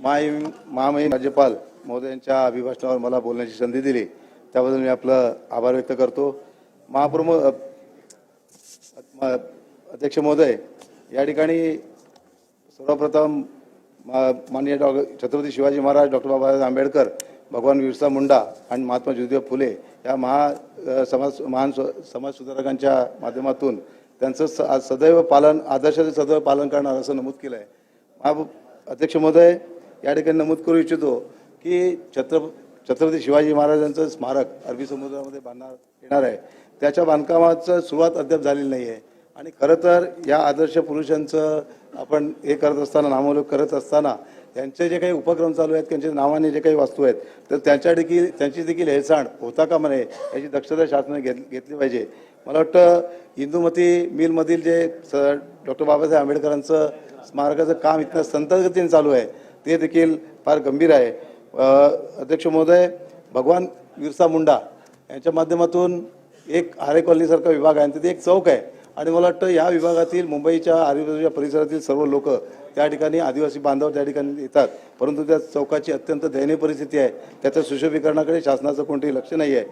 महामहिम राज्यपाल महोदयांच्या अभिभाषणावर मला बोलण्याची संधी दिली. त्याबद्दल मी आपलं आभार व्यक्त करतो. महाप्रमुख अध्यक्ष महोदय या ठिकाणी सर्वप्रथम माननीय डॉ छत्रपती शिवाजी महाराज डॉक्टर बाबासाहेब आंबेडकर भगवान बिरसा मुंडा आणि महात्मा ज्योतिबा फुले या महा समाज महान समाजसुधारकांच्या समाज सुधारकांच्या माध्यमातून त्यांचं स सदैव पालन आदर्शाचं सदैव पालन करणार असं नमूद केलं आहे महा अध्यक्ष महोदय या ठिकाणी नमूद करू इच्छितो की छत्र छत्रपती शिवाजी महाराजांचं स्मारक अरबी समुद्रामध्ये बांधणार येणार आहे. त्याच्या बांधकामाचं सुरुवात अद्याप झालेली नाही आहे आणि खरं तर या आदर्श पुरुषांचं आपण हे करत असताना नामोल्लेख करत असताना त्यांचे जे काही उपक्रम चालू आहेत त्यांच्या नावाने जे काही वस्तू आहेत तर त्यांच्या देखील त्यांची देखील हेळसांड होता का म्हणे याची दक्षता शासनाने घेत घेतली पाहिजे. मला वाटतं इंदुमती मिलमधील जे स डॉक्टर बाबासाहेब आंबेडकरांचं स्मारकाचं काम इतकं संतगतीने चालू आहे ते देखील फार गंभीर आहे. अध्यक्ष महोदय भगवान बिरसा मुंडा यांच्या माध्यमातून एक आरे कॉलनीसारखा विभाग आहे आणि तिथे एक चौक आहे. आणि मला वाटतं या विभागातील मुंबईच्या आजूबाजूच्या परिसरातील सर्व लोक त्या ठिकाणी आदिवासी बांधव त्या ठिकाणी येतात. परंतु त्या चौकाची अत्यंत दयनीय परिस्थिती आहे. त्याच्या सुशोभीकरणाकडे शासनाचं कोणतेही लक्ष नाही आहे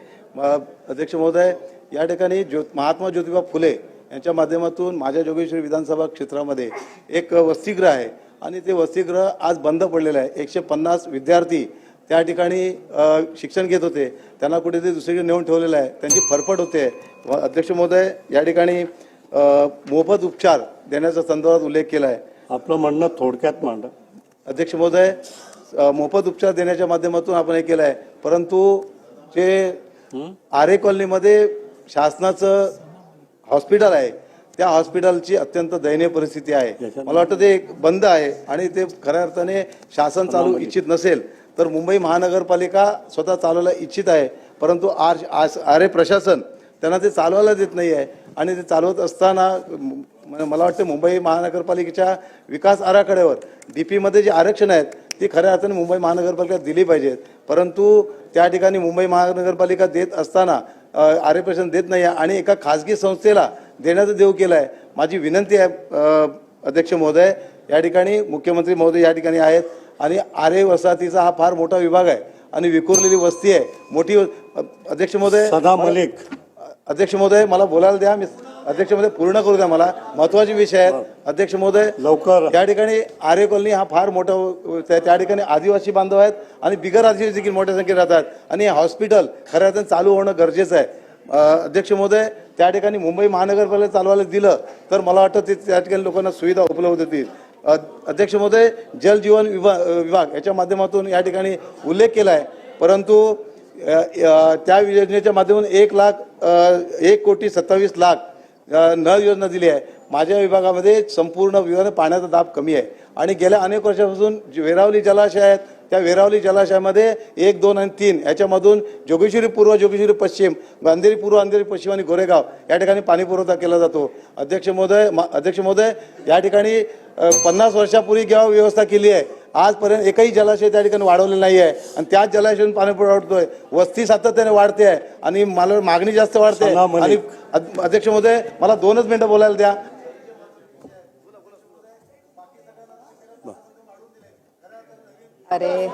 अध्यक्ष महोदय या ठिकाणी ज्यो महात्मा ज्योतिबा फुले यांच्या माध्यमातून माझ्या जोगेश्वरी विधानसभा क्षेत्रामध्ये एक वसतिगृह आहे. आणि ते वसतिगृह आज बंद पडलेलं आहे. एकशे पन्नास विद्यार्थी त्या ठिकाणी शिक्षण घेत होते. त्यांना कुठेतरी दुसरीकडे नेऊन ठेवलेलं आहे. त्यांची फरफट होते. अध्यक्ष महोदय या ठिकाणी मोफत उपचार देण्याच्या संदर्भात उल्लेख केला आहे आपलं म्हणणं थोडक्यात मांडा. अध्यक्ष महोदय मोफत उपचार देण्याच्या माध्यमातून आपण हे केलं आहे परंतु जे आरे कॉलनीमध्ये शासनाचं हॉस्पिटल आहे त्या हॉस्पिटलची अत्यंत दयनीय परिस्थिती आहे. मला वाटतं ते एक बंद आहे आणि ते खऱ्या अर्थाने शासन चालू इच्छित नसेल तर मुंबई महानगरपालिका स्वतः चालवायला इच्छित आहे. परंतु आर आस- आरे प्रशासन त्यांना ते चालवायला देत नाही आहे आणि ते चालवत असताना मला वाटतं मुंबई महानगरपालिकेच्या विकास आराखड्यावर डी पीमध्ये जे आरक्षण आहेत ती खऱ्या अर्थाने मुंबई महानगरपालिका दिली पाहिजेत. परंतु त्या ठिकाणी मुंबई महानगरपालिका देत असताना आरक्षण देत नाही आणि एका खाजगी संस्थेला देण्याचं देव केलं आहे माझी विनंती आहे अध्यक्ष महोदय या ठिकाणी मुख्यमंत्री महोदय या ठिकाणी आहेत आणि आरे वसाहतीचा हा फार मोठा विभाग आहे आणि विखुरलेली वस्ती आहे. मोठी अध्यक्ष महोदय सदा मलिक अध्यक्ष महोदय मला बोलायला द्या. मी अध्यक्ष महोदय पूर्ण करू द्या मला. महत्त्वाचे विषय आहेत. अध्यक्ष महोदय लवकर. त्या ठिकाणी आर्य कॉलनी हा फार मोठा त्या ठिकाणी आदिवासी बांधव आहेत आणि बिगर आदिवासी देखील मोठ्या संख्येत राहतात. आणि हे हॉस्पिटल खऱ्या अर्थाने चालू होणं गरजेचं आहे. अध्यक्ष महोदय त्या ठिकाणी मुंबई महानगरपालिका चालवायला दिलं तर मला वाटतं ते त्या ठिकाणी लोकांना सुविधा उपलब्ध होतील. अध्यक्ष महोदय जल जीवन विभाग विभाग याच्या माध्यमातून या ठिकाणी उल्लेख केला आहे परंतु त्या योजनेच्या माध्यमातून एक लाख एक कोटी सत्तावीस लाख नळ योजना दिली आहे. माझ्या विभागामध्ये संपूर्ण विभागाने पाण्याचा दाब कमी आहे. आणि गेल्या अनेक वर्षापासून जे वेरावली जलाशय आहेत त्या वेरावली जलाशयामध्ये एक दोन आणि तीन याच्यामधून जोगेश्वरी पूर्व जोगेश्वरी पश्चिम अंधेरी पूर्व अंधेरी पश्चिम आणि गोरेगाव या ठिकाणी पाणी पुरवठा केला जातो. अध्यक्ष महोदय अध्यक्ष महोदय या ठिकाणी पन्नास वर्षापूर्वी जेव्हा व्यवस्था केली आहे? आजपर्यंत एकही जलाशय त्या ठिकाणी वाढवलेलं नाही आहे आणि त्याच जलाशयातून पाणी पुरवठतोय वस्ती सातत्याने वाढते. आहे आणि मला मागणी जास्त वाढते. आणि अध- अध्यक्ष महोदय मला दोनच मिनिटं बोलायला द्या. अरे.